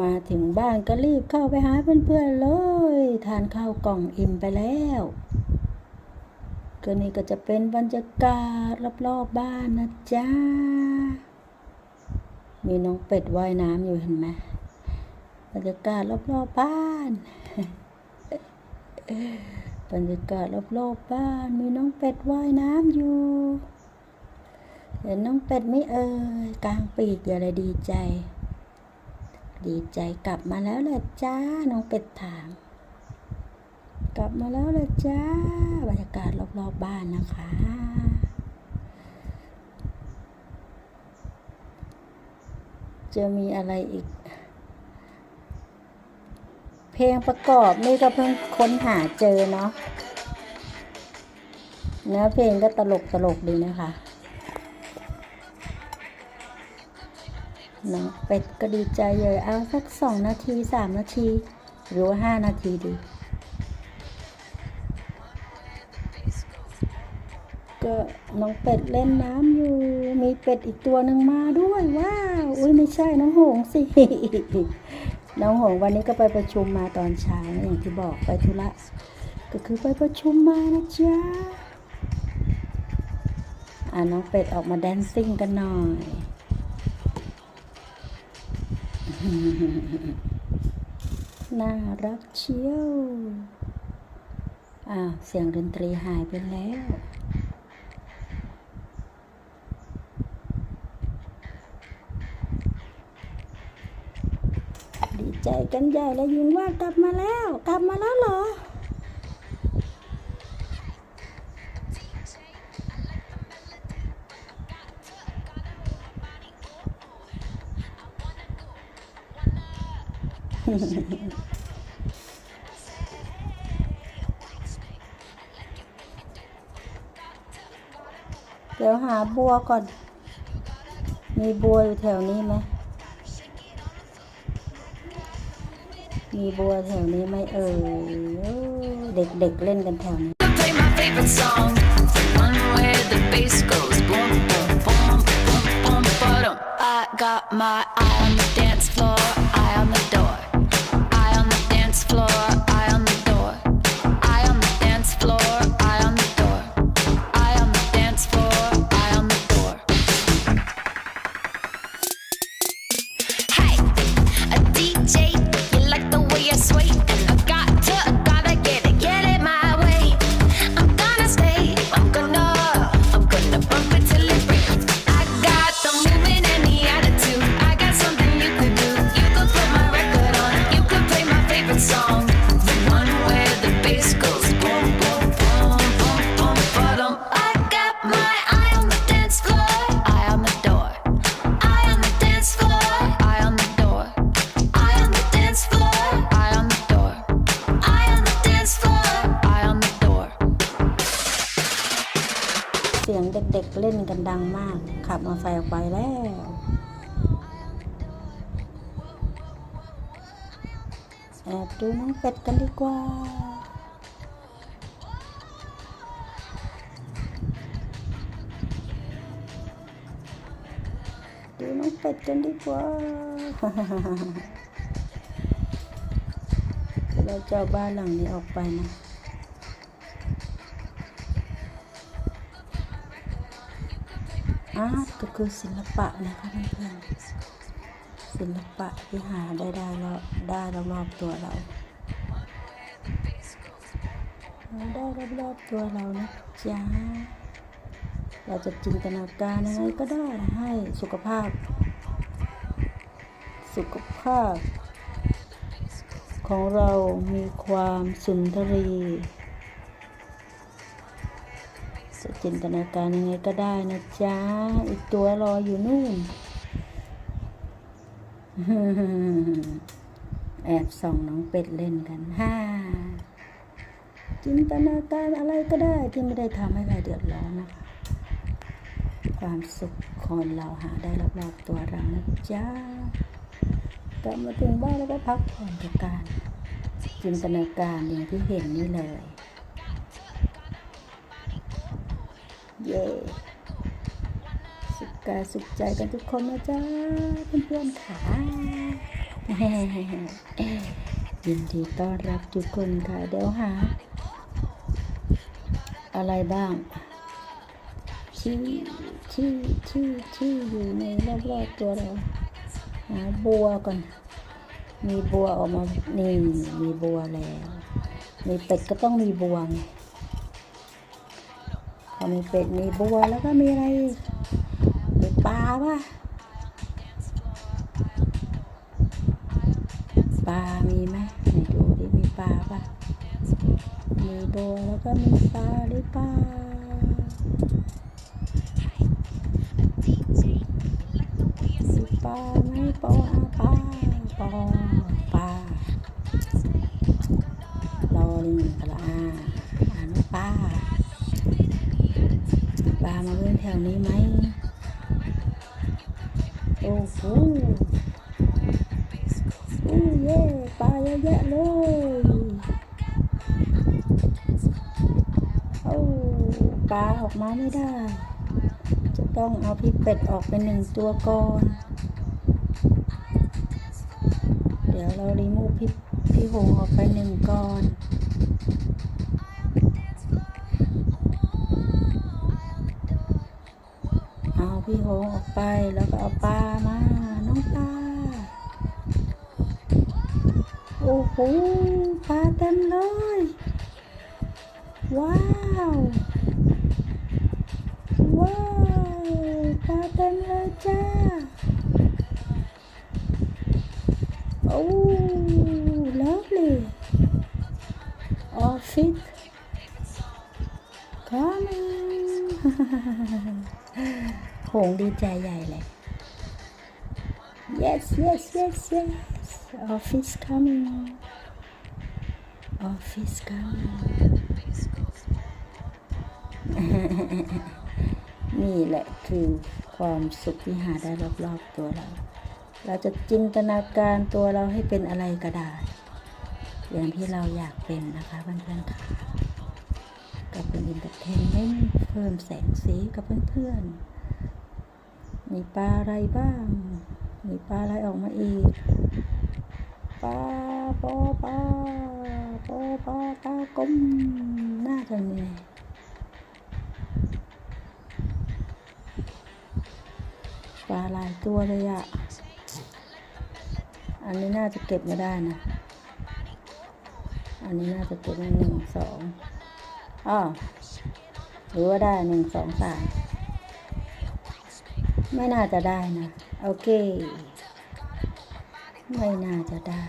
มาถึงบ้านก็รีบเข้าไปหาเพื่อนๆเลย ทานข้าวกล่องอิ่มไปแล้วก็นี่ก็จะเป็นบรรยากาศรอบๆบ้านนะจ๊ะ มีน้องเป็ดว่ายน้ำอยู่เห็นไหมบรรยากาศรอบๆบ้านบรรยากาศรอบๆบ้าน มีน้องเป็ดว่ายน้ำอยู่ เห็นน้องเป็ดไม่เอ่ยกลางปีกอย่าเลยดีใจ ดีใจกลับมาแล้วแหละจ้า น้องเป็ดถาม กลับมาแล้วแหละจ้า บรรยากาศรอบๆบบ้านนะคะ จะมีอะไรอีก เพลงประกอบนี่ก็เพิ่งค้นหาเจอเนาะเนื้อเพลงก็ตลกตลกดีนะคะ น้องเป็ด ก็ดีใจเลยเอาสักสองนาทีสามนาที หรือว่าห้านาทีดี ก็น้องเป็ดเล่นน้ำอยู่ มีเป็ดอีกตัวหนึ่งมาด้วยว้าว อุ้ยไม่ใช่น้องหงสิ น้องหงวันนี้ก็ไปประชุมมาตอนเช้าอย่างที่บอกไปธุระก็คือไปประชุมมานะจ๊ะอ่าน้องเป็ดออกมาแดนซิ่งกันหน่อย น่ารักเชียวอ้าวเสียงดนตรีหายไปแล้วดีใจกันใหญ่แล้วยิงว่ากลับมาแล้ว กลับมาแล้วเหรอ เดี๋ยวหาบัวก่อน มีบัวอยู่แถวนี้ไหม มีบัวแถวนี้ไหมเออ เด็กๆเเล่นกันแถวนี้ got my eye on the dance. เด็กเล่นกันดังมาก ขับมอเตอร์ไซค์ออกไปแล้วแอบดูน้องเป็ดกันดีกว่า ดูน้องเป็ดกันดีกว่าเราจะเอาบ้านหลังนี้ออกไปนะาร์ตก็คือศิลปะนะคะเพื่อนๆศิลปะที่หาได้ได้รอบได้รอบตัวเราได้รอบๆตัวเรานะจ๊ะเราจะจินตนาการยังไงก็ได้ให้สุขภาพ สุขภาพ ของเรามีความสุนทรีจะ จินตนาการยังไงก็ได้นะจ๊ะ อีกตัวรออยู่นู่น แอบส่องน้องเป็ดเล่นกันฮ่าจินตนาการอะไรก็ได้ที่ไม่ได้ทำให้ใครเดือดร้อนนะคะ ความสุขคนเราหาได้รอบๆตัวเรานะจ๊ะกลับมาถึงบ้านแล้วก็พักผ่อนจากการ จินตนาการอย่างที่เห็นนี่เลย เย้สุขกายสุขใจกันทุกคนนะจ๊ะเพื่อนๆค่ะยินดีต้อนรับทุกคนค่ะ เดี๋ยวหา อะไรบ้างที่ที่ที่ที่อยู่ในรอบๆตัวเราหาบัวก่อน มีบัวออกมานี่มีบัวแล้ว มีเป็ดก็ต้องมีบัวไง พอมีเป็ดมีบัวแล้วก็มีอะไรมีปลาป่ะปลามีไหมไหนดูดิมีปลาป่ะมีบัวแล้วก็มีปลาหรือเปล่าปลาไหมปออาปลาปอปลารอลิงกระอาอ่านว่าปลาามาเล่นแถวนี้ไหมโอ้โหอู้เย่ปลาเยอะแยะเลยโอ้ปลาออกมาไม่ได้ จะต้องเอาพี่เป็ดออกไปหนึ่งตัวก่อน เดี๋ยวเรารีมูพี่พี่หงออกไปหนึ่งก่อน พี่หงออกไปแล้วก็เอาปลามา น้องปลา โอ้โหปลาเต็มเลย ว้าว ว้าวปลาเต็มเลยจ้า โอ้ lovely office coming หงดีใจใหญ่เลย yes yes yes yes office coming office coming นี่แหละคือความสุขที่หาได้รอบๆตัวเรา เราจะจินตนาการตัวเราให้เป็นอะไรก็ได้ อย่างที่เราอยากเป็นนะคะเพื่อนๆค่ะกับเป็นอินเตอร์เทนเมนต์เพิ่มแสงสีกับเพื่อนๆ มีปลาอะไรบ้าง มีปลาอะไรออกมาอีก ปลาปอปลาปอปลาปลากลมน่าจะมีปลาหลายตัวเลยอะอันนี้น่าจะเก็บไม่ได้นะ อันนี้น่าจะเก็บได้หนึ่งสองอ้าวหรือว่าได้หนึ่งสองสาม ไม่น่าจะได้นะ โอเค ไม่น่าจะได้